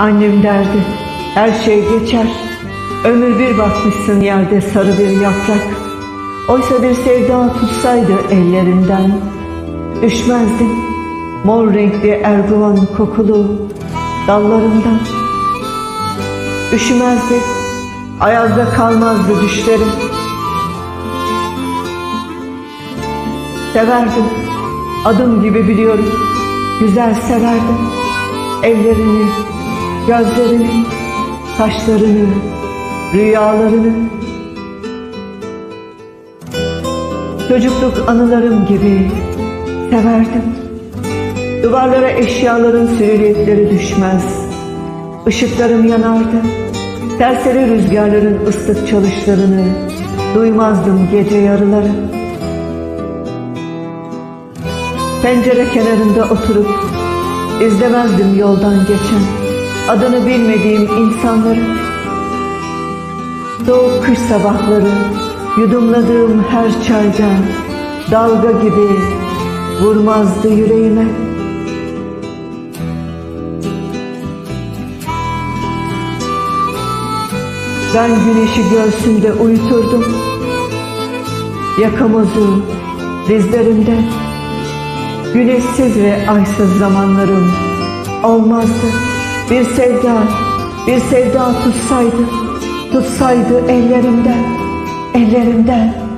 Annem derdi, her şey geçer. Ömür bir bakmışsın yerde sarı bir yaprak. Oysa bir sevda tutsaydı ellerimden, düşmezdim. Mor renkli erguvan kokulu dallarımdan. Üşümezdi, ayazda kalmazdı düşlerim. Severdim, adım gibi biliyorum, güzel severdim. Ellerini, gözlerini, kaşlarını, rüyalarını. Çocukluk anılarım gibi severdim. Duvarlara eşyaların silüetleri düşmez. Işıklarım yanardı. Serseri rüzgarların ıslık çalışlarını duymazdım gece yarıları. Pencere kenarında oturup izlemezdim yoldan geçen adını bilmediğim insanları. Soğuk kış sabahları yudumladığım her çayda dalga gibi vurmazdı yüreğime. Ben güneşi göğsümde uyuturdum. Yakamozu dizlerimde. Güneşsiz ve aysız zamanlarım olmazdı. Bir sevda, bir sevda tutsaydı, tutsaydı ellerimden, ellerimden.